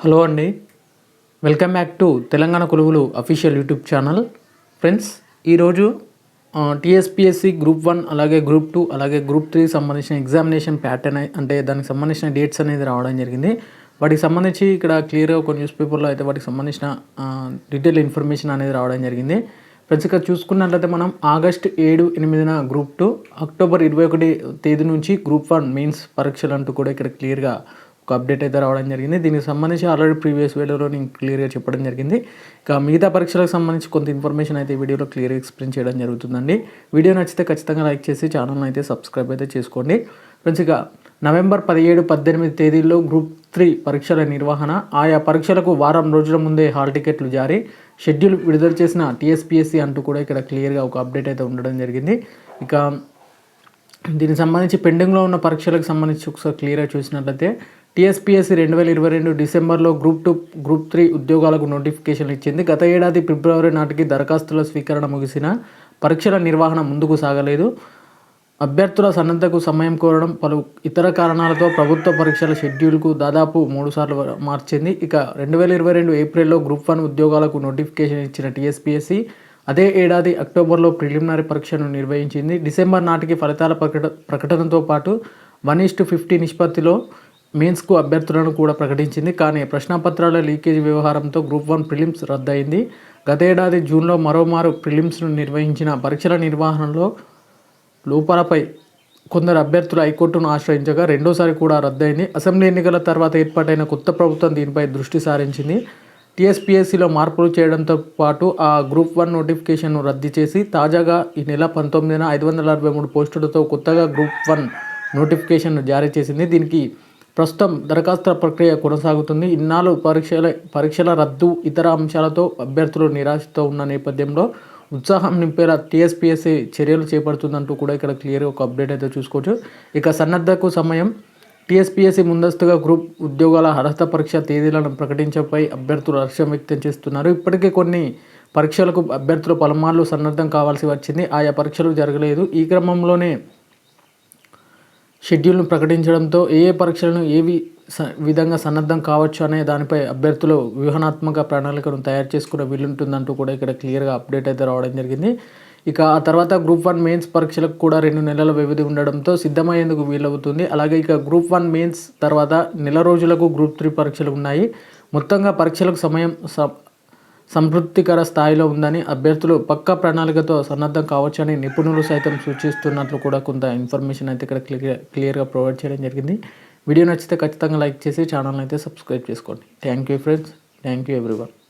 Hello అండి. Welcome back to Telangana Koluvulu official YouTube channel. Friends ఈరోజు TSPSC group one అలాగే group two అలాగే group three సంబంధించిన examination pattern అంటే దానికి సంబంధించిన డేట్స్ అనేది రావడం జరిగింది. వాటికి సంబంధించి ఇక్కడ క్లియర్గా ఒక న్యూస్ పేపర్లో అయితే వాటికి సంబంధించిన డీటెయిల్ ఇన్ఫర్మేషన్ అనేది రావడం జరిగింది. ఫ్రెండ్స్ ఇక్కడ చూసుకున్నట్లయితే మనం ఆగస్ట్ ఏడు ఎనిమిదిన గ్రూప్ టూ అక్టోబర్ ఇరవై ఒకటి తేదీ నుంచి గ్రూప్ వన్ మెయిన్స్ పరీక్షలు అంటూ కూడా ఇక్కడ క్లియర్గా ఒక అప్డేట్ అయితే రావడం జరిగింది. దీనికి సంబంధించి ఆల్రెడీ ప్రీవియస్ వీడియోలో నేను క్లియర్గా చెప్పడం జరిగింది. ఇక మిగతా పరీక్షలకు సంబంధించి కొంత ఇన్ఫర్మేషన్ అయితే ఈ వీడియోలో క్లియర్గా ఎక్స్ప్లెయిన్ చేయడం జరుగుతుందండి. వీడియో నచ్చితే ఖచ్చితంగా లైక్ చేసి ఛానల్ అయితే సబ్స్క్రైబ్ అయితే చేసుకోండి. ఫ్రెండ్స్ ఇక నవంబర్ పదిహేడు పద్దెనిమిది తేదీల్లో గ్రూప్ త్రీ పరీక్షల నిర్వహణ. ఆయా పరీక్షలకు వారం రోజుల ముందే హాల్ టికెట్లు జారీ. షెడ్యూల్ విడుదల చేసిన టీఎస్పీఎస్సీ అంటూ కూడా ఇక్కడ క్లియర్గా ఒక అప్డేట్ అయితే ఉండడం జరిగింది. ఇక దీనికి సంబంధించి పెండింగ్లో ఉన్న పరీక్షలకు సంబంధించి ఒకసారి క్లియర్గా చూసినట్లయితే టీఎస్పీఎస్సీ రెండు వేల ఇరవై రెండు డిసెంబర్లో గ్రూప్ టూ గ్రూప్ త్రీ ఉద్యోగాలకు నోటిఫికేషన్ ఇచ్చింది. గత ఏడాది ఫిబ్రవరి నాటికి దరఖాస్తుల స్వీకరణ ముగిసిన పరీక్షల నిర్వహణ ముందుకు సాగలేదు. అభ్యర్థుల సన్నద్ధకు సమయం కోరడం పలు ఇతర కారణాలతో ప్రభుత్వ పరీక్షల షెడ్యూల్కు దాదాపు మూడుసార్లు మార్చింది. ఇక రెండు వేల ఇరవై రెండు ఏప్రిల్లో గ్రూప్ వన్ ఉద్యోగాలకు నోటిఫికేషన్ ఇచ్చిన టీఎస్పీఎస్సీ అదే ఏడాది అక్టోబర్లో ప్రిలిమినరీ పరీక్షను నిర్వహించింది. డిసెంబర్ నాటికి ఫలితాల ప్రకట ప్రకటనతో పాటు వన్ ఇస్టు ఫిఫ్టీ నిష్పత్తిలో మెయిన్స్కు అభ్యర్థులను కూడా ప్రకటించింది. కానీ ప్రశ్నపత్రాల లీకేజ్ వ్యవహారంతో గ్రూప్ వన్ ప్రిలిమ్స్ రద్దయింది. గతేడాది జూన్లో మరోమారు ప్రిలిమ్స్ను నిర్వహించిన పరీక్షల నిర్వహణలో లోపాలపై కొందరు అభ్యర్థులు హైకోర్టును ఆశ్రయించగా రెండోసారి కూడా రద్దయింది. అసెంబ్లీ ఎన్నికల తర్వాత ఏర్పాటైన కొత్త ప్రభుత్వం దీనిపై దృష్టి సారించింది. టీఎస్పీఎస్సీలో మార్పులు చేయడంతో పాటు ఆ గ్రూప్ వన్ నోటిఫికేషన్ను రద్దు చేసి తాజాగా ఈ నెల పంతొమ్మిదిన ఐదు వందల అరవై మూడు పోస్టులతో కొత్తగా గ్రూప్ వన్ నోటిఫికేషన్ను జారీ చేసింది. దీనికి ప్రస్తుతం దరఖాస్తుల ప్రక్రియ కొనసాగుతుంది. ఇన్నాళ్ళు పరీక్షల పరీక్షల రద్దు ఇతర అంశాలతో అభ్యర్థులు నిరాశతో ఉన్న నేపథ్యంలో ఉత్సాహం నింపేలా టీఎస్పీఎస్సీ చర్యలు చేపడుతుందంటూ కూడా ఇక్కడ క్లియర్గా ఒక అప్డేట్ అయితే చూసుకోవచ్చు. ఇక సన్నద్ధకు సమయం. టీఎస్పీఎస్సీ ముందస్తుగా గ్రూప్ ఉద్యోగాల అర్హత పరీక్ష తేదీలను ప్రకటించపై అభ్యర్థులు హర్షం వ్యక్తం చేస్తున్నారు. ఇప్పటికే కొన్ని పరీక్షలకు అభ్యర్థులు పలుమార్లు సన్నద్ధం కావాల్సి వచ్చింది. ఆయా పరీక్షలు జరగలేదు. ఈ క్రమంలోనే షెడ్యూల్ను ప్రకటించడంతో ఏ ఏ పరీక్షలను ఏవి విధంగా సన్నద్ధం కావచ్చు అనే దానిపై అభ్యర్థులు వ్యూహనాత్మక ప్రణాళికను తయారు చేసుకునే వీలుంటుందంటూ కూడా ఇక్కడ క్లియర్గా అప్డేట్ అయితే రావడం జరిగింది. ఇక ఆ తర్వాత గ్రూప్ వన్ మెయిన్స్ పరీక్షలకు కూడా రెండు నెలల వ్యవధి ఉండడంతో సిద్ధమయ్యేందుకు వీలవుతుంది. అలాగే ఇక గ్రూప్ వన్ మెయిన్స్ తర్వాత నెల రోజులకు గ్రూప్ త్రీ పరీక్షలు ఉన్నాయి. మొత్తంగా పరీక్షలకు సమయం సంతృప్తికర స్థాయిలో ఉందని అభ్యర్థులు పక్క ప్రణాళికతో సన్నద్ధం కావచ్చని నిపుణులు సైతం సూచిస్తున్నట్లు కూడా కొంత ఇన్ఫర్మేషన్ అయితే ఇక్కడ క్లియర్ క్లియర్గా ప్రొవైడ్ చేయడం జరిగింది. వీడియో నచ్చితే ఖచ్చితంగా లైక్ చేసి ఛానల్ అయితే సబ్స్క్రైబ్ చేసుకోండి. Thank you friends. Thank you everyone.